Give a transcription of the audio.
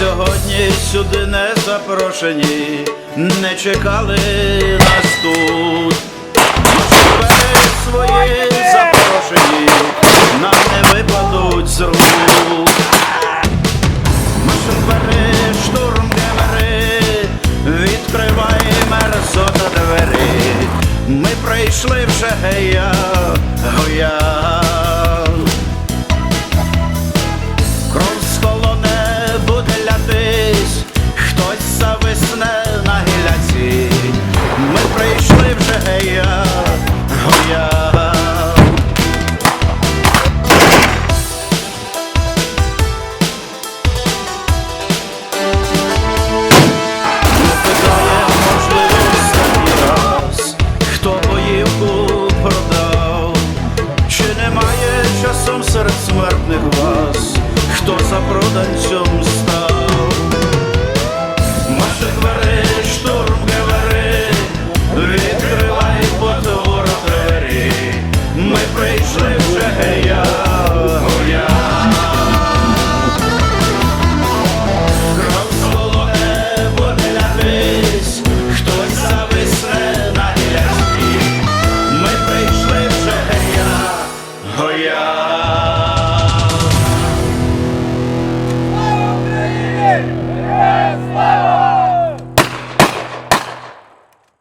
сьогодні сюди не запрошені, не чекали нас тут. і мерзота двері, ми прийшли вже гея, гоя, кров з не буде лятись, хтось зависне на гіляці, ми прийшли вже гея. живше я.